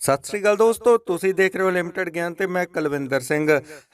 ਸਤਿ ਸ੍ਰੀ ਅਕਾਲ ਦੋਸਤੋ, ਤੁਸੀਂ ਦੇਖ ਰਹੇ ਹੋ ਲਿਮਟਿਡ ਗਿਆਨ ਤੇ ਮੈਂ ਕੁਲਵਿੰਦਰ ਸਿੰਘ।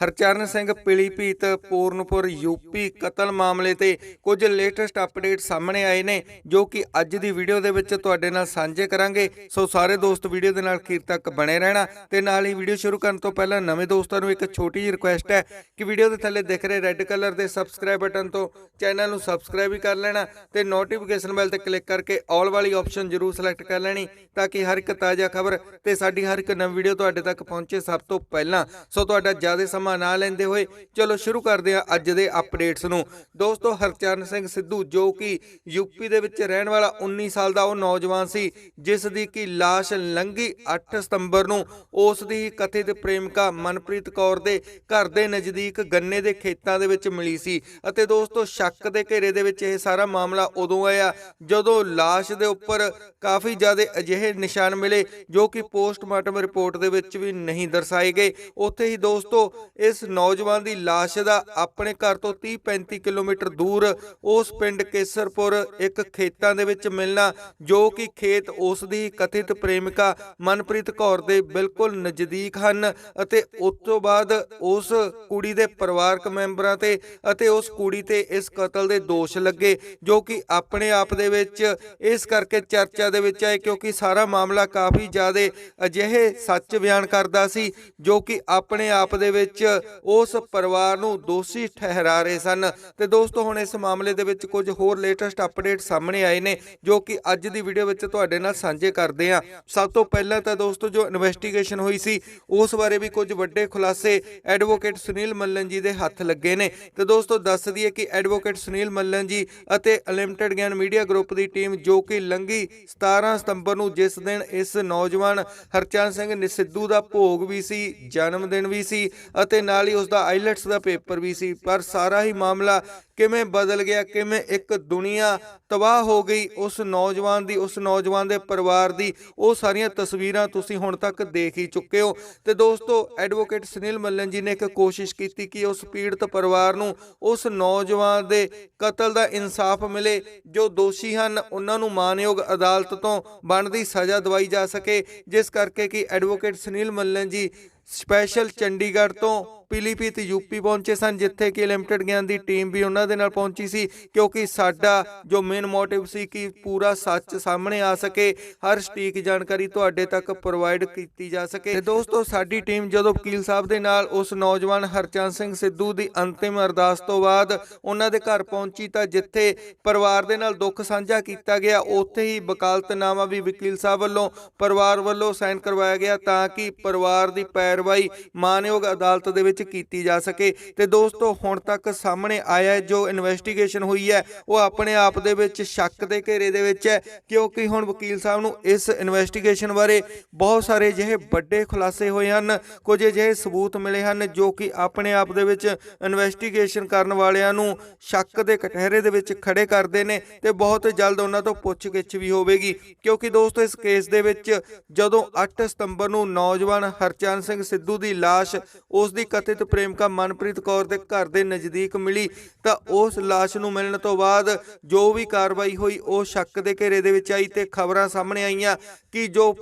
ਹਰਚਰਨ ਸਿੰਘ ਪਿਲੀਪੀਤ ਪੂਰਨਪੁਰ, ਯੂਪੀ ਕਤਲ ਮਾਮਲੇ ਤੇ ਕੁਝ ਲੇਟੈਸਟ ਅਪਡੇਟ ਸਾਹਮਣੇ ਆਏ ਨੇ, ਜੋ ਕਿ ਅੱਜ ਦੀ ਵੀਡੀਓ ਦੇ ਵਿੱਚ ਤੁਹਾਡੇ ਨਾਲ ਸਾਂਝੇ ਕਰਾਂਗੇ। ਸੋ ਸਾਰੇ ਦੋਸਤ ਵੀਡੀਓ ਦੇ ਨਾਲ ਅਖੀਰ ਤੱਕ ਬਣੇ ਰਹਿਣਾ ਤੇ ਨਾਲ ਹੀ ਵੀਡੀਓ ਸ਼ੁਰੂ ਕਰਨ ਤੋਂ ਪਹਿਲਾਂ ਨਵੇਂ ਦੋਸਤਾਂ ਨੂੰ ਇੱਕ ਛੋਟੀ ਜਿਹੀ ਰਿਕੁਐਸਟ ਹੈ ਕਿ ਵੀਡੀਓ ਦੇ ਥੱਲੇ ਦਿਖ ਰਹੇ ਰੈੱਡ ਕਲਰ ਦੇ ਸਬਸਕ੍ਰਾਈਬ ਬਟਨ ਤੋਂ ਚੈਨਲ ਨੂੰ ਸਬਸਕ੍ਰਾਈਬ ਵੀ ਕਰ ਲੈਣਾ ਤੇ ਨੋਟੀਫਿਕੇਸ਼ਨ ਬੈਲ ਤੇ ਕਲਿੱਕ ਕਰਕੇ ਆਲ ਵਾਲੀ ਆਪਸ਼ਨ ਜ਼ਰੂਰ ਸਿਲੈਕਟ ਕਰ ਲੈਣੀ, ਤਾਂ ਕਿ ਹਰ ਇੱਕ ਤਾਜ਼ਾ ਖਬਰ ਤੇ ਸਾਡੀ ਹਰ ਇੱਕ ਨਵੀਂ ਵੀਡੀਓ ਤੁਹਾਡੇ ਤੱਕ ਪਹੁੰਚੇ ਸਭ ਤੋਂ ਪਹਿਲਾਂ। ਸੋ ਤੁਹਾਡਾ ਜ਼ਿਆਦਾ ਸਮਾਂ ਨਾ ਲੈਂਦੇ ਹੋਏ ਚਲੋ ਸ਼ੁਰੂ ਕਰਦੇ ਹਾਂ ਅੱਜ ਦੇ ਅਪਡੇਟਸ ਨੂੰ। ਦੋਸਤੋ, ਹਰਚਰਨ ਸਿੰਘ ਸਿੱਧੂ, ਜੋ ਕਿ ਯੂਪੀ ਦੇ ਵਿੱਚ ਰਹਿਣ ਵਾਲਾ 19 ਸਾਲ ਦਾ ਉਹ ਨੌਜਵਾਨ ਸੀ, ਜਿਸ ਦੀ ਕਿ ਲਾਸ਼ ਲੰਘੀ 8 ਸਤੰਬਰ ਨੂੰ। ਉਸ ਦੀ ਕਥਿਤ ਪ੍ਰੇਮਿਕਾ ਮਨਪ੍ਰੀਤ ਕੌਰ ਦੇ ਘਰ ਦੇ ਨਜ਼ਦੀਕ ਗੰਨੇ ਦੇ ਖੇਤਾਂ ਦੇ ਵਿੱਚ ਮਿਲੀ ਸੀ। ਅਤੇ ਦੋਸਤੋ, ਸ਼ੱਕ ਦੇ ਘੇਰੇ ਦੇ ਵਿੱਚ ਇਹ ਸਾਰਾ ਮਾਮਲਾ ਉਦੋਂ ਆਇਆ, ਜਦੋਂ ਲਾਸ਼ ਦੇ ਉੱਪਰ ਕਾਫੀ ਜ਼ਿਆਦਾ ਅਜਿਹੇ ਨਿਸ਼ਾਨ ਮਿਲੇ, ਜੋ ਕਿ ਪੋਸਟਮਾਰਟਮ ਰਿਪੋਰਟ ਦੇ ਵਿੱਚ ਵੀ ਨਹੀਂ ਦਰਸਾਏ ਗਏ। ਉੱਥੇ ਹੀ ਦੋਸਤੋ, ਇਸ ਨੌਜਵਾਨ ਦੀ ਲਾਸ਼ ਦਾ ਆਪਣੇ ਘਰ ਤੋਂ 30-35 ਕਿਲੋਮੀਟਰ ਦੂਰ ਉਸ ਪਿੰਡ ਕੇਸਰਪੁਰ ਇੱਕ ਖੇਤਾਂ ਦੇ ਵਿੱਚ ਮਿਲਣਾ, ਜੋ ਕਿ ਖੇਤ ਉਸ ਦੀ ਕਥਿਤ ਪ੍ਰੇਮਿਕਾ ਮਨਪ੍ਰੀਤ ਕੌਰ ਦੇ ਬਿਲਕੁਲ ਨਜ਼ਦੀਕ ਹਨ ਅਤੇ ਉਸ ਤੋਂ ਬਾਅਦ ਉਸ ਕੁੜੀ ਦੇ ਪਰਿਵਾਰਕ ਮੈਂਬਰਾਂ ਤੇ ਅਤੇ ਉਸ ਕੁੜੀ ਤੇ ਇਸ ਕਤਲ ਦੇ ਦੋਸ਼ ਲੱਗੇ, ਜੋ ਕਿ ਆਪਣੇ ਆਪ ਦੇ ਵਿੱਚ ਇਸ ਕਰਕੇ ਚਰਚਾ ਦੇ ਵਿੱਚ ਆਏ ਕਿਉਂਕਿ ਸਾਰਾ ਮਾਮਲਾ ਕਾਫੀ ਜ਼ਿਆਦਾ ਅਜਿਹੇ ਸੱਚ ਬਿਆਨ ਕਰਦਾ ਸੀ ਜੋ ਕਿ ਆਪਣੇ ਆਪ ਦੇ ਵਿੱਚ ਉਸ ਪਰਿਵਾਰ ਨੂੰ ਦੋਸ਼ੀ ਠਹਿਰਾ ਰਹੇ ਸਨ। ਤੇ ਦੋਸਤੋ, ਹੁਣ ਇਸ ਮਾਮਲੇ ਦੇ ਵਿੱਚ ਕੁਝ ਹੋਰ ਲੇਟੈਸਟ ਅਪਡੇਟ ਸਾਹਮਣੇ ਆਏ ਨੇ ਜੋ ਕਿ ਅੱਜ ਦੀ ਵੀਡੀਓ ਵਿੱਚ ਤੁਹਾਡੇ ਨਾਲ ਸਾਂਝੇ ਕਰਦੇ ਹਾਂ। ਸਭ ਤੋਂ ਪਹਿਲਾਂ ਤਾਂ ਦੋਸਤੋ, ਜੋ ਇਨਵੈਸਟੀਗੇਸ਼ਨ ਹੋਈ ਸੀ, ਉਸ ਬਾਰੇ ਵੀ ਕੁਝ ਵੱਡੇ ਖੁਲਾਸੇ ਐਡਵੋਕੇਟ ਸੁਨੀਲ ਮੱਲਨ ਜੀ ਦੇ ਹੱਥ ਲੱਗੇ ਨੇ। ਤੇ ਦੋਸਤੋ, ਦੱਸ ਦਈਏ ਕਿ ਐਡਵੋਕੇਟ ਸੁਨੀਲ ਮੱਲਨ ਜੀ ਅਤੇ ਅਨਲਿਮਟਿਡ ਗਿਆਨ ਮੀਡੀਆ ਗਰੁੱਪ ਦੀ ਟੀਮ ਜੋ ਕਿ ਲੰਗੀ 17 ਸਤੰਬਰ ਨੂੰ ਜਿਸ ਦਿਨ ਇਸ ਨੌਜਵਾਨ ਹਰਚੰਦ ਸਿੰਘ ਨੇ ਦਾ ਭੋਗ ਵੀ ਸੀ ਜਨਮ ਦਿਨ ਵੀ ਸੀ ਅਤੇ ਨਾਲ ਹੀ ਉਸ ਦਾ ਆਈਲੈਟਸ ਦਾ ਪੇਪਰ ਵੀ ਸੀ। ਪਰ ਸਾਰਾ ਹੀ ਮਾਮਲਾ ਕਿਵੇਂ ਬਦਲ ਗਿਆ, ਕਿਵੇਂ ਇੱਕ ਦੁਨੀਆ ਤਬਾਹ ਹੋ ਗਈ, ਉਸ ਨੌਜਵਾਨ ਦੀ, ਉਸ ਨੌਜਵਾਨ ਦੇ ਪਰਿਵਾਰ ਦੀ, ਉਹ ਸਾਰੀਆਂ ਤਸਵੀਰਾਂ ਤੁਸੀਂ ਹੁਣ ਤੱਕ ਦੇਖ ਹੀ ਚੁੱਕੇ ਹੋ। ਤੇ ਦੋਸਤੋ, ਐਡਵੋਕੇਟ ਸੁਨੀਲ ਮੱਲਨ ਜੀ ਨੇ ਇੱਕ ਕੋਸ਼ਿਸ਼ ਕੀਤੀ ਕਿ ਉਸ ਪੀੜਤ ਪਰਿਵਾਰ ਨੂੰ, ਉਸ ਨੌਜਵਾਨ ਦੇ ਕਤਲ ਦਾ ਇਨਸਾਫ ਮਿਲੇ, ਜੋ ਦੋਸ਼ੀ ਹਨ, ਉਹਨਾਂ ਨੂੰ ਮਾਨਯੋਗ ਅਦਾਲਤ ਤੋਂ ਬਣਦੀ ਸਜ਼ਾ ਦਵਾਈ ਜਾ ਸਕੇ। ਜਿਸ ਕਰਕੇ ਕਿ ਐਡਵੋਕੇਟ ਸੁਨੀਲ ਮੱਲਨ ਜੀ ਸਪੈਸ਼ਲ ਚੰਡੀਗੜ੍ਹ ਤੋਂ ਪਿਲੀਪੀਤ ਯੂਪੀ ਪਹੁੰਚੇ ਸਨ, ਜਿੱਥੇ ਕਿ ਲਿਮਟਿਡ ਗਿਆਨ ਦੀ ਟੀਮ ਵੀ ਉਹਨਾਂ ਦੇ ਨਾਲ ਪਹੁੰਚੀ ਸੀ, ਕਿਉਂਕਿ ਸਾਡਾ ਜੋ ਮੇਨ ਮੋਟਿਵ ਸੀ ਕਿ ਪੂਰਾ ਸੱਚ ਸਾਹਮਣੇ ਆ ਸਕੇ, ਹਰ ਸਟੀਕ ਜਾਣਕਾਰੀ ਤੁਹਾਡੇ ਤੱਕ ਪ੍ਰੋਵਾਈਡ ਕੀਤੀ ਜਾ ਸਕੇ। ਤੇ ਦੋਸਤੋ, ਸਾਡੀ ਟੀਮ ਜਦੋਂ ਵਕੀਲ ਸਾਹਿਬ ਦੇ ਨਾਲ ਉਸ ਨੌਜਵਾਨ ਹਰਚੰਦ ਸਿੰਘ ਸਿੱਧੂ ਦੀ ਅੰਤਿਮ ਅਰਦਾਸ ਤੋਂ ਬਾਅਦ ਉਹਨਾਂ ਦੇ ਘਰ ਪਹੁੰਚੀ, ਤਾਂ ਜਿੱਥੇ ਪਰਿਵਾਰ ਦੇ ਨਾਲ ਦੁੱਖ ਸਾਂਝਾ ਕੀਤਾ ਗਿਆ, ਉੱਥੇ ਹੀ ਵਕਾਲਤਨਾਮਾ ਵੀ ਵਕੀਲ ਸਾਹਿਬ ਵੱਲੋਂ ਪਰਿਵਾਰ ਵੱਲੋਂ ਸਾਈਨ ਕਰਵਾਇਆ ਗਿਆ, ਤਾਂ ਕਿ ਪਰਿਵਾਰ ਦੀ ਪੈ ਪੈਰਵਾਈ ਮਾਨਯੋਗ ਅਦਾਲਤ ਦੇ ਵਿੱਚ ਕੀਤੀ ਜਾ ਸਕੇ। ਤੇ ਦੋਸਤੋ, ਹੁਣ ਤੱਕ ਸਾਹਮਣੇ ਆਇਆ ਜੋ ਇਨਵੈਸਟੀਗੇਸ਼ਨ ਹੋਈ ਹੈ, ਉਹ ਆਪਣੇ ਆਪ ਦੇ ਵਿੱਚ ਸ਼ੱਕ ਦੇ ਘੇਰੇ ਦੇ ਵਿੱਚ ਹੈ, ਕਿਉਂਕਿ ਹੁਣ ਵਕੀਲ ਸਾਹਿਬ ਨੂੰ ਇਸ ਇਨਵੈਸਟੀਗੇਸ਼ਨ ਬਾਰੇ ਬਹੁਤ ਸਾਰੇ ਜਿਹੇ ਵੱਡੇ ਖੁਲਾਸੇ ਹੋਏ ਹਨ, ਕੁਝ ਅਜਿਹੇ ਸਬੂਤ ਮਿਲੇ ਹਨ, ਜੋ ਕਿ ਆਪਣੇ ਆਪ ਦੇ ਵਿੱਚ ਇਨਵੈਸਟੀਗੇਸ਼ਨ ਕਰਨ ਵਾਲਿਆਂ ਨੂੰ ਸ਼ੱਕ ਦੇ ਕਟਹਿਰੇ ਦੇ ਵਿੱਚ ਖੜੇ ਕਰਦੇ ਨੇ ਤੇ ਬਹੁਤ ਜਲਦ ਉਹਨਾਂ ਤੋਂ ਪੁੱਛਗਿੱਛ ਵੀ ਹੋਵੇਗੀ। ਕਿਉਂਕਿ ਦੋਸਤੋ, ਇਸ ਕੇਸ ਦੇ ਵਿੱਚ ਜਦੋਂ 8 ਸਤੰਬਰ ਨੂੰ ਨੌਜਵਾਨ ਹਰਚਰਨ ਸਿੰਘ ਸਿੱਧੂ ਦੀ ਲਾਸ਼, ਉਸ ਦੀ ਕਥਿਤ ਪ੍ਰੇਮਿਕਾ ਮਨਪ੍ਰੀਤ ਕੌਰ ਦੇ ਘਰ ਦੇ ਨਜ਼ਦੀਕ ਮਿਲੀ। ਤਾਂ ਉਸ ਲਾਸ਼ ਨੂੰ ਮਿਲਣ ਤੋਂ ਬਾਅਦ ਜੋ ਵੀ ਕਾਰਵਾਈ ਹੋਈ, ਉਹ ਸ਼ੱਕ ਦੇ ਘੇਰੇ ਦੇ ਵਿੱਚ ਆਈ ਤੇ ਖਬਰਾਂ ਸਾਹਮਣੇ ਆਈਆਂ ਕਿ ਜੋ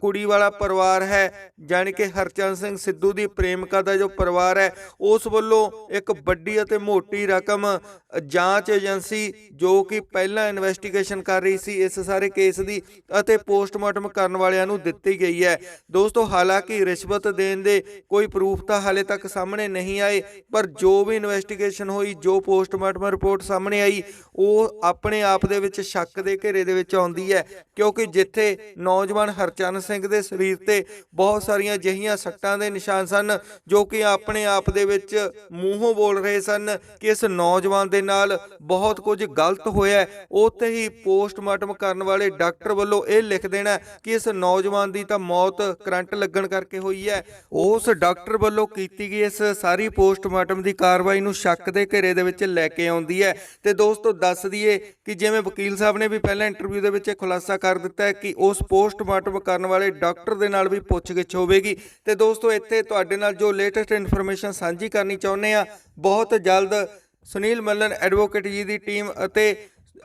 ਕੁੜੀ ਵਾਲਾ ਪਰਿਵਾਰ ਹੈ, ਜਾਣੀ ਕਿ ਹਰਚੰਦ ਸਿੰਘ ਸਿੱਧੂ ਦੀ ਪ੍ਰੇਮਿਕਾ ਦਾ ਜੋ ਪਰਿਵਾਰ ਹੈ, ਉਸ ਵੱਲੋਂ ਇੱਕ ਵੱਡੀ ਅਤੇ ਮੋਟੀ ਰਕਮ ਜਾਂਚ ਏਜੰਸੀ ਜੋ ਕਿ ਪਹਿਲਾਂ ਇਨਵੈਸਟੀਗੇਸ਼ਨ ਕਰ ਰਹੀ ਸੀ, ਇਸ ਸਾਰੇ ਕੇਸ ਦੀ ਅਤੇ ਪੋਸਟਮਾਰਟਮ ਕਰਨ ਵਾਲਿਆਂ ਨੂੰ ਦਿੱਤੀ ਗਈ ਹੈ। ਦੋਸਤੋ, ਹਾਲਾਂਕਿ ਰਿਸ਼ਵਤ ਦੇਣ ਦੇ ਕੋਈ ਪ੍ਰੂਫ ਤਾਂ ਹਾਲੇ ਤੱਕ ਸਾਹਮਣੇ ਨਹੀਂ ਆਏ, ਪਰ ਜੋ ਵੀ ਇਨਵੈਸਟੀਗੇਸ਼ਨ ਹੋਈ, ਜੋ ਪੋਸਟਮਾਰਟਮ ਰਿਪੋਰਟ ਸਾਹਮਣੇ ਆਈ, ਉਹ ਆਪਣੇ ਆਪ ਦੇ ਵਿੱਚ ਸ਼ੱਕ ਦੇ ਘੇਰੇ ਦੇ ਵਿੱਚ ਆਉਂਦੀ ਹੈ, ਕਿਉਂਕਿ ਜਿੱਥੇ ਨੌਜਵਾਨ ਹਰਚਰਨ ਸਿੰਘ ਦੇ ਸਰੀਰ ਤੇ ਬਹੁਤ ਸਾਰੀਆਂ ਜਹੀਆਂ ਸੱਟਾਂ ਦੇ ਨਿਸ਼ਾਨ ਸਨ, ਜੋ ਕਿ ਆਪਣੇ ਆਪ ਦੇ ਵਿੱਚ ਮੂੰਹੋਂ ਬੋਲ ਰਹੇ ਸਨ ਕਿ ਇਸ ਨੌਜਵਾਨ ਦੇ ਨਾਲ ਬਹੁਤ ਕੁਝ ਗਲਤ ਹੋਇਆ ਉੱਥੇ ਹੀ ਪੋਸਟਮਾਰਟਮ ਕਰਨ ਵਾਲੇ ਡਾਕਟਰ ਵੱਲੋਂ ਇਹ ਲਿਖ ਦੇਣਾ ਕਿ ਇਸ ਨੌਜਵਾਨ ਦੀ ਤਾਂ ਮੌਤ ਕਰੰਟ ਲੱਗਣ ਕਰਕੇ ਹੋਈ ਹੈ ਉਸ ਡਾਕਟਰ ਵੱਲੋਂ ਕੀਤੀ ਗਈ ਇਸ ਸਾਰੀ ਪੋਸਟਮਾਰਟਮ ਦੀ ਕਾਰਵਾਈ ਨੂੰ ਸ਼ੱਕ ਦੇ ਘੇਰੇ ਦੇ ਵਿੱਚ ਲੈ ਕੇ ਆਉਂਦੀ ਹੈ। ਤੇ ਦੋਸਤੋ, ਦੱਸ ਦਈਏ ਕਿ ਜਿਵੇਂ ਵਕੀਲ ਸਾਹਿਬ ਨੇ ਵੀ ਪਹਿਲਾਂ ਇੰਟਰਵਿਊ ਦੇ ਵਿੱਚ ਇਹ ਖੁਲਾਸਾ ਕਰ ਦਿੱਤਾ ਹੈ ਕਿ ਉਸ ਪੋਸਟਮਾਰਟਮ ਕਰਨ ਵਾਲੇ ਡਾਕਟਰ ਦੇ ਨਾਲ ਵੀ ਪੁੱਛਗਿੱਛ ਹੋਵੇਗੀ। ਤੇ ਦੋਸਤੋ, ਇੱਥੇ ਤੁਹਾਡੇ ਨਾਲ ਜੋ ਲੇਟੈਸਟ ਇਨਫੋਰਮੇਸ਼ਨ ਸਾਂਝੀ ਕਰਨੀ ਚਾਹੁੰਦੇ ਆ ਬਹੁਤ ਜਲਦ ਸੁਨੀਲ ਮੱਲਨ ਐਡਵੋਕੇਟ ਜੀ ਦੀ ਟੀਮ ਅਤੇ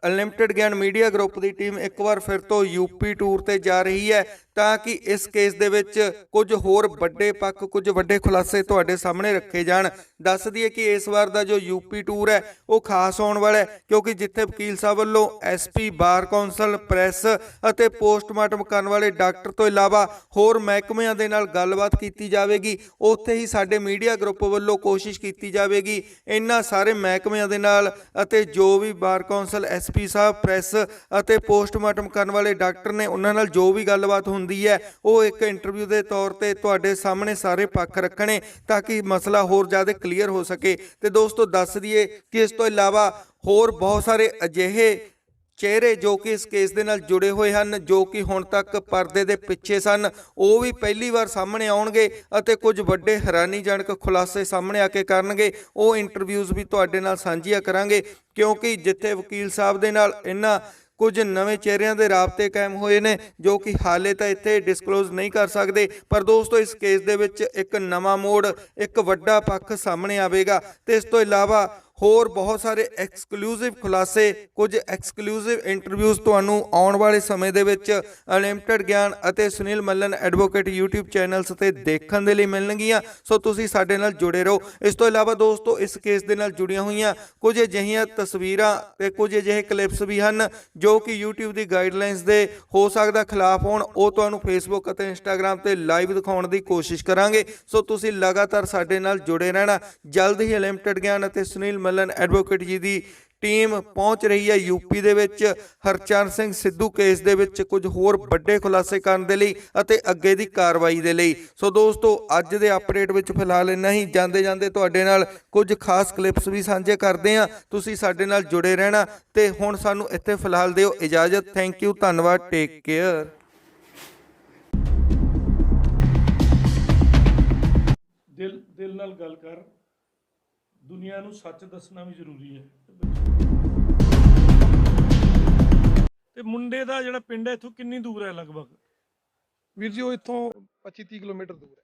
ਅਨਲਿਮਟਿਡ ਗਿਆਨ ਮੀਡੀਆ ਗਰੁੱਪ ਦੀ ਟੀਮ ਇੱਕ ਵਾਰ ਫਿਰ ਤੋਂ ਯੂਪੀ ਟੂਰ ਤੇ ਜਾ ਰਹੀ ਹੈ। ਤਾਂ ਕਿ ਇਸ ਕੇਸ ਦੇ ਵਿੱਚ ਕੁਝ ਹੋਰ ਵੱਡੇ ਪੱਖ, ਕੁਝ ਵੱਡੇ ਖੁਲਾਸੇ ਤੁਹਾਡੇ ਸਾਹਮਣੇ ਰੱਖੇ ਜਾਣ। ਦੱਸ ਦਈਏ ਕਿ ਇਸ ਵਾਰ ਦਾ ਜੋ ਯੂਪੀ ਟੂਰ ਹੈ, ਉਹ ਖਾਸ ਆਉਣ ਵਾਲਾ ਹੈ, ਕਿਉਂਕਿ ਜਿੱਥੇ ਵਕੀਲ ਸਾਹਿਬ ਵੱਲੋਂ ਐਸਪੀ ਬਾਰ ਕੌਂਸਲ, ਪ੍ਰੈਸ ਅਤੇ ਪੋਸਟਮਾਰਟਮ ਕਰਨ ਵਾਲੇ ਡਾਕਟਰ ਤੋਂ ਇਲਾਵਾ ਹੋਰ ਮਹਿਕਮਿਆਂ ਦੇ ਨਾਲ ਗੱਲਬਾਤ ਕੀਤੀ ਜਾਵੇਗੀ, ਉੱਥੇ ਹੀ ਸਾਡੇ ਮੀਡੀਆ ਗਰੁੱਪ ਵੱਲੋਂ ਕੋਸ਼ਿਸ਼ ਕੀਤੀ ਜਾਵੇਗੀ, ਇਹਨਾਂ ਸਾਰੇ ਮਹਿਕਮਿਆਂ ਦੇ ਨਾਲ ਅਤੇ ਜੋ ਵੀ ਬਾਰ ਕੌਂਸਲ ਐਸਪੀ ਸਾਹਿਬ, ਪ੍ਰੈਸ ਅਤੇ ਪੋਸਟਮਾਰਟਮ ਕਰਨ ਵਾਲੇ ਡਾਕਟਰ ਨੇ, ਉਹਨਾਂ ਨਾਲ ਜੋ ਵੀ ਗੱਲਬਾਤ ਹੁੰਦੀ ਹੈ। ਉਹ ਇੱਕ ਇੰਟਰਵਿਊ ਦੇ ਤੌਰ ਤੇ ਤੁਹਾਡੇ ਸਾਹਮਣੇ ਸਾਰੇ ਪੱਖ ਰੱਖਣੇ ਤਾਂ ਕਿ ਮਸਲਾ ਹੋਰ ਜ਼ਿਆਦਾ ਕਲੀਅਰ ਹੋ ਸਕੇ। ਤੇ ਦੋਸਤੋ, ਦੱਸ ਦਈਏ ਕਿ ਇਸ ਤੋਂ ਇਲਾਵਾ ਹੋਰ ਬਹੁਤ ਸਾਰੇ ਅਜਿਹੇ ਚਿਹਰੇ ਜੋ ਕਿ ਇਸ ਕੇਸ ਦੇ ਨਾਲ ਜੁੜੇ ਹੋਏ ਹਨ, ਜੋ ਕਿ ਹੁਣ ਤੱਕ ਪਰਦੇ ਦੇ ਪਿੱਛੇ ਸਨ, ਉਹ ਵੀ ਪਹਿਲੀ ਵਾਰ ਸਾਹਮਣੇ ਆਉਣਗੇ ਅਤੇ ਕੁਝ ਵੱਡੇ ਹੈਰਾਨੀਜਨਕ ਖੁਲਾਸੇ ਸਾਹਮਣੇ ਆ ਕੇ ਕਰਨਗੇ। ਉਹ ਇੰਟਰਵਿਊਜ਼ ਵੀ ਤੁਹਾਡੇ ਨਾਲ ਸਾਂਝੀਆਂ ਕਰਾਂਗੇ ਕਿਉਂਕਿ ਜਿੱਥੇ ਵਕੀਲ ਸਾਹਿਬ ਦੇ ਨਾਲ ਇਹਨਾਂ ਕੁਝ ਨਵੇਂ ਚਿਹਰਿਆਂ ਦੇ ਰਾਬਤੇ ਕਾਇਮ ਹੋਏ ਨੇ, ਜੋ ਕਿ ਹਾਲੇ ਤਾਂ ਇੱਥੇ ਡਿਸਕਲੋਜ਼ ਨਹੀਂ ਕਰ ਸਕਦੇ। ਪਰ ਦੋਸਤੋ, ਇਸ ਕੇਸ ਦੇ ਵਿੱਚ ਇੱਕ ਨਵਾਂ ਮੋੜ, ਇੱਕ ਵੱਡਾ ਪੱਖ ਸਾਹਮਣੇ ਆਵੇਗਾ। ਤੇ ਇਸ ਤੋਂ ਇਲਾਵਾ ਹੋਰ ਬਹੁਤ ਸਾਰੇ ਐਕਸਕਲੂਸਿਵ ਖੁਲਾਸੇ, ਕੁਝ ਐਕਸਕਲੂਸਿਵ ਇੰਟਰਵਿਊਜ਼ ਤੁਹਾਨੂੰ ਆਉਣ ਵਾਲੇ ਸਮੇਂ ਦੇ ਵਿੱਚ ਅਨਲਿਮਟਿਡ ਗਿਆਨ ਅਤੇ Sunil Mallan advocate YouTube channels ਤੇ ਦੇਖਣ ਦੇ ਲਈ ਮਿਲਣਗੀਆਂ। ਸੋ ਤੁਸੀਂ ਸਾਡੇ ਨਾਲ ਜੁੜੇ ਰਹੋ। ਇਸ ਤੋਂ ਇਲਾਵਾ ਦੋਸਤੋ, ਇਸ ਕੇਸ ਦੇ ਨਾਲ ਜੁੜੀਆਂ ਹੋਈਆਂ ਕੁਝ ਅਜਿਹੀਆਂ ਤਸਵੀਰਾਂ ਤੇ ਕੁਝ ਅਜਿਹੇ ਕਲਿੱਪਸ ਵੀ ਹਨ ਜੋ ਕਿ YouTube ਦੀ ਗਾਈਡਲਾਈਨਸ ਦੇ ਹੋ ਸਕਦਾ ਖਿਲਾਫ ਹੋਣ। ਉਹ ਤੁਹਾਨੂੰ Facebook ਅਤੇ Instagram ਤੇ ਲਾਈਵ ਦਿਖਾਉਣ ਦੀ ਕੋਸ਼ਿਸ਼ ਕਰਾਂਗੇ। ਸੋ ਤੁਸੀਂ ਲਗਾਤਾਰ ਸਾਡੇ ਨਾਲ ਜੁੜੇ ਰਹਿਣਾ। ਜਲਦ ਹੀ ਅਨਲਿਮਟਿਡ ਗਿਆਨ ਅਤੇ ਸੁਨੀਲ ਮੱਲਨ ਐਡਵੋਕੇਟ ਜੀ ਦੀ ਟੀਮ ਪਹੁੰਚ ਰਹੀ ਹੈ ਯੂਪੀ ਦੇ ਵਿੱਚ। ਹਰਚਰਨ ਸਿੰਘ ਸਿੱਧੂ ਕੇਸ ਦੇ ਵਿੱਚ ਕੁਝ ਹੋਰ ਵੱਡੇ ਖੁਲਾਸੇ ਕਰਨ ਦੇ ਲਈ ਅਤੇ ਅੱਗੇ ਦੀ ਕਾਰਵਾਈ ਦੇ ਲਈ। ਸੋ ਦੋਸਤੋ, ਅੱਜ ਦੇ ਅਪਡੇਟ ਵਿੱਚ ਫਿਲਹਾਲ ਇੰਨਾ ਹੀ। ਜਾਂਦੇ ਜਾਂਦੇ ਤੁਹਾਡੇ ਨਾਲ ਕੁਝ ਖਾਸ ਕਲਿੱਪਸ ਵੀ ਸਾਂਝੇ ਕਰਦੇ ਹਾਂ। ਤੁਸੀਂ ਸਾਡੇ ਨਾਲ ਜੁੜੇ ਰਹਿਣਾ ਤੇ ਹੁਣ ਸਾਨੂੰ ਇੱਥੇ ਫਿਲਹਾਲ ਦਿਓ ਇਜਾਜ਼ਤ। ਥੈਂਕ ਯੂ ਧੰਨਵਾਦ ਟੇਕ ਕੇਅਰ ਦਿਲ ਦਿਲ ਨਾਲ ਗੱਲ ਕਰ। ਦੁਨੀਆ ਨੂੰ ਸੱਚ ਦੱਸਣਾ ਵੀ ਜ਼ਰੂਰੀ ਹੈ। ਤੇ ਮੁੰਡੇ ਦਾ ਜਿਹੜਾ ਪਿੰਡ ਹੈ, ਇੱਥੋਂ ਕਿੰਨੀ ਦੂਰ ਹੈ ਲਗਭਗ? ਵੀਰ ਜੀ, ਉਹ ਇੱਥੋਂ 25 30 ਕਿਲੋਮੀਟਰ ਦੂਰ ਹੈ।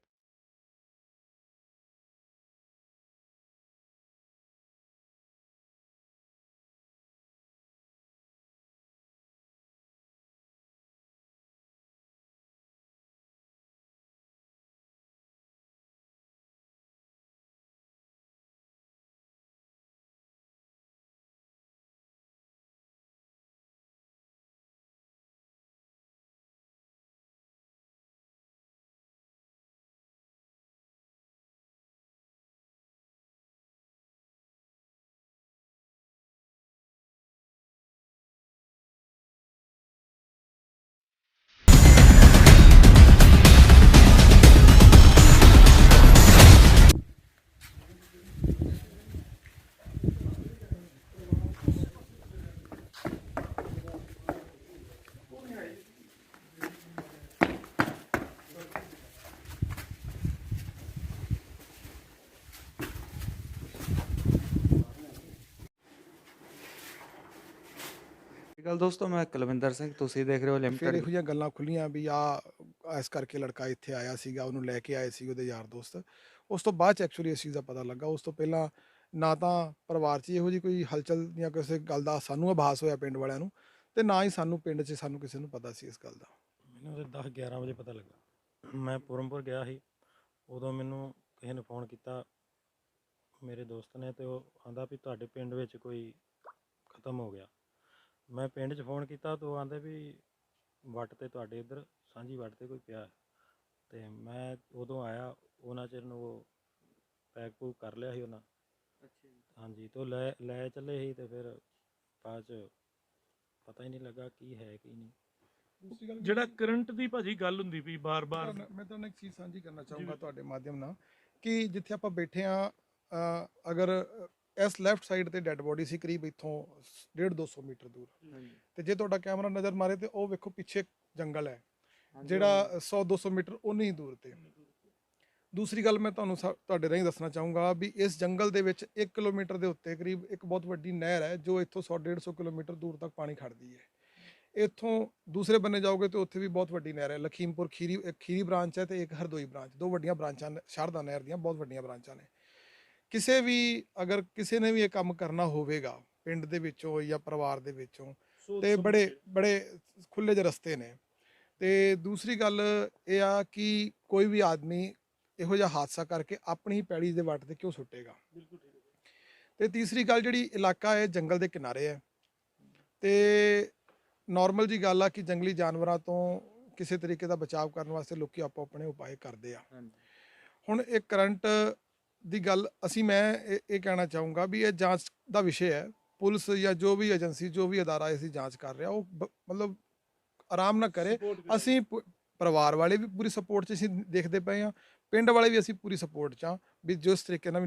ਗੱਲ ਦੋਸਤੋ ਮੈਂ ਕੁਲਵਿੰਦਰ ਸਿੰਘ ਤੁਸੀਂ ਦੇਖ ਰਹੇ ਹੋ ਫਿਰ ਲਿਮਟਿਡ ਇਹੋ ਜਿਹੀਆਂ ਗੱਲਾਂ ਖੁੱਲੀਆਂ ਵੀ ਆ ਇਸ ਕਰਕੇ ਲੜਕਾ ਇੱਥੇ ਆਇਆ ਸੀਗਾ ਉਹਨੂੰ ਲੈ ਕੇ ਆਏ ਸੀ ਉਹਦੇ ਯਾਰ ਦੋਸਤ। ਉਸ ਤੋਂ ਬਾਅਦ ਚ ਐਕਚੁਅਲੀ ਇਸ ਚੀਜ਼ ਦਾ ਪਤਾ ਲੱਗਾ ਉਸ ਤੋਂ ਪਹਿਲਾਂ ਨਾ ਤਾਂ ਪਰਿਵਾਰ 'ਚ ਇਹੋ ਜਿਹੀ ਕੋਈ ਹਲਚਲ ਜਾਂ ਕਿਸੇ ਗੱਲ ਦਾ ਸਾਨੂੰ ਆਭਾਸ ਹੋਇਆ ਪਿੰਡ ਵਾਲਿਆਂ ਨੂੰ ਤੇ ਨਾ ਹੀ ਸਾਨੂੰ ਪਿੰਡ 'ਚ ਸਾਨੂੰ ਕਿਸੇ ਨੂੰ ਪਤਾ ਸੀ ਇਸ ਗੱਲ ਦਾ। ਮੈਨੂੰ ਉਹਦੇ 10 11 ਵਜੇ ਪਤਾ ਲੱਗਾ। ਮੈਂ ਪੁਰਮਪੁਰ ਗਿਆ ਸੀ ਉਦੋਂ ਮੈਨੂੰ ਕਿਸੇ ਨੇ ਫੋਨ ਕੀਤਾ ਮੇਰੇ ਦੋਸਤ ਨੇ ਤੇ ਉਹ ਆਂਦਾ ਵੀ ਤੁਹਾਡੇ ਪਿੰਡ ਵਿੱਚ ਕੋਈ ਖਤਮ ਹੋ ਗਿਆ। ਮੈਂ ਪਿੰਡ 'ਚ ਫੋਨ ਕੀਤਾ ਤੇ ਉਹ ਆਂਦੇ ਵੀ ਵੱਟ ਤੇ ਤੁਹਾਡੇ ਇੱਧਰ ਸਾਂਝੀ ਵੱਟ ਤੇ ਕੋਈ ਪਿਆ। ਹੈ। ਤੇ ਮੈਂ ਉਦੋਂ ਆਇਆ ਉਹਨਾਂ ਚਿਰ ਨੂੰ ਉਹ ਪੈਕ ਪੂਕ ਕਰ ਲਿਆ ਸੀ ਉਹਨਾਂ। ਹਾਂਜੀ ਤੇ ਉਹ ਲੈ ਲੈ ਚੱਲੇ ਸੀ ਤੇ ਫਿਰ ਬਾਅਦ ਚ ਪਤਾ ਹੀ ਨਹੀਂ ਲੱਗਾ ਕੀ ਹੈ ਕੀ ਨਹੀਂ। ਦੂਸਰੀ ਗੱਲ ਜਿਹੜਾ ਕਰੰਟ ਦੀ ਭਾਜੀ ਗੱਲ ਹੁੰਦੀ ਪਈ ਬਾਰ-ਬਾਰ। ਮੈਂ ਮੈਂ ਤੁਹਾਨੂੰ ਇੱਕ ਚੀਜ਼ ਸਾਂਝੀ ਕਰਨਾ ਚਾਹੂੰਗਾ ਤੁਹਾਡੇ ਮਾਧਿਅਮ ਨਾਲ ਕਿ ਜਿੱਥੇ ਆਪਾਂ ਬੈਠੇ ਆ ਅਗਰ ਅ, ਇਸ ਲੈਫਟ ਸਾਈਡ ਤੇ ਡੈੱਡ ਬੋਡੀ ਸੀ ਕਰੀਬ ਇੱਥੋਂ 1.5 200 ਮੀਟਰ ਦੂਰ। ਤੇ ਜੇ ਤੁਹਾਡਾ ਕੈਮਰਾ ਨਜ਼ਰ ਮਾਰੇ ਤੇ ਉਹ ਵੇਖੋ ਪਿੱਛੇ ਜੰਗਲ ਹੈ। ਜਿਹੜਾ 100 200 ਮੀਟਰ ਉਨੀ ਹੀ ਦੂਰ ਤੇ। ਦੂਸਰੀ ਗੱਲ ਮੈਂ ਤੁਹਾਨੂੰ ਤੁਹਾਡੇ ਰਾਹੀਂ ਦੱਸਣਾ ਚਾਹੂੰਗਾ ਵੀ ਇਸ ਜੰਗਲ ਦੇ ਵਿੱਚ 1 ਕਿਲੋਮੀਟਰ ਦੇ ਉੱਤੇ ਕਰੀਬ ਇੱਕ ਬਹੁਤ ਵੱਡੀ ਨਹਿਰ ਹੈ ਜੋ ਇੱਥੋਂ 100 150 ਕਿਲੋਮੀਟਰ ਦੂਰ ਤੱਕ ਪਾਣੀ ਖੜਦੀ ਹੈ। ਇੱਥੋਂ ਦੂਸਰੇ ਬੰਨੇ ਜਾਓਗੇ ਤੇ ਉੱਥੇ ਵੀ ਬਹੁਤ ਵੱਡੀ ਨਹਿਰ ਹੈ। ਲਖੀਮਪੁਰ ਖੀਰੀ ਇੱਕ ਖੀਰੀ ਬ੍ਰਾਂਚ ਹੈ ਤੇ ਇੱਕ ਹਰਦੋਈ ਬ੍ਰਾਂਚ ਦੋ ਵੱਡੀਆਂ ਬ੍ਰਾਂਚਾਂ ਸ਼ਾਰਦਾ ਨਹਿਰ ਦੀਆਂ ਬਹੁਤ ਵੱਡੀਆਂ ਬ੍ਰਾਂਚਾਂ ਨੇ। ਕਿਸੇ ਵੀ ਅਗਰ ਕਿਸੇ ਨੇ ਵੀ ਇਹ ਕੰਮ ਕਰਨਾ ਹੋਵੇਗਾ ਪਿੰਡ ਦੇ ਵਿੱਚੋਂ ਜਾਂ ਪਰਿਵਾਰ ਦੇ ਵਿੱਚੋਂ ਤੇ ਬੜੇ। ਬੜੇ ਖੁੱਲੇ ਜਿਹੇ ਰਸਤੇ ਨੇ। ਤੇ ਦੂਸਰੀ ਗੱਲ ਇਹ ਆ ਕਿ ਕੋਈ ਵੀ ਆਦਮੀ ਇਹੋ ਜਿਹਾ ਹਾਦਸਾ ਕਰਕੇ ਆਪਣੀ ਪੈੜੀ ਦੇ ਵੱਟ ਤੇ ਕਿਉਂ ਸੁੱਟੇਗਾ? ਤੇ ਤੀਸਰੀ ਗੱਲ ਜਿਹੜੀ ਇਲਾਕਾ ਹੈ ਜੰਗਲ ਦੇ ਕਿਨਾਰੇ ਹੈ। ਤੇ ਨਾਰਮਲ ਜੀ ਗੱਲ ਆ ਕਿ ਜੰਗਲੀ ਜਾਨਵਰਾਂ ਤੋਂ ਕਿਸੇ ਤਰੀਕੇ ਦਾ ਬਚਾਅ ਕਰਨ ਵਾਸਤੇ ਲੋਕੀ ਆਪੋ ਆਪਣੇ ਉਪਾਅ ਕਰਦੇ ਆ। ਹੁਣ ਇਹ ਕਰੰਟ ਦੀ ਗੱਲ ਅਸੀਂ ਮੈਂ ਇਹ ਇਹ ਕਹਿਣਾ ਚਾਹੂੰਗਾ ਵੀ ਇਹ ਜਾਂਚ ਦਾ ਵਿਸ਼ੇ ਹੈ। ਪੁਲਿਸ ਜਾਂ ਜੋ ਵੀ ਏਜੰਸੀ ਜੋ ਵੀ ਅਦਾਰਾ ਇਸਦੀ ਜਾਂਚ ਕਰ ਰਿਹਾ ਉਹ ਬ- ਮਤਲਬ ਆਰਾਮ ਨਾਲ ਕਰੇ। ਅਸੀਂ ਪ- ਪਰਿਵਾਰ ਵਾਲੇ ਵੀ ਪੂਰੀ ਸਪੋਰਟ 'ਚ ਅਸੀਂ ਦੇਖਦੇ ਪਏ ਆ ਪਿੰਡ ਵਾਲੇ ਵੀ ਅਸੀਂ ਪੂਰੀ ਸਪੋਰਟ 'ਚ ਆ ਵੀ ਜਿਸ ਤਰੀਕੇ ਨਾਲ ਵੀ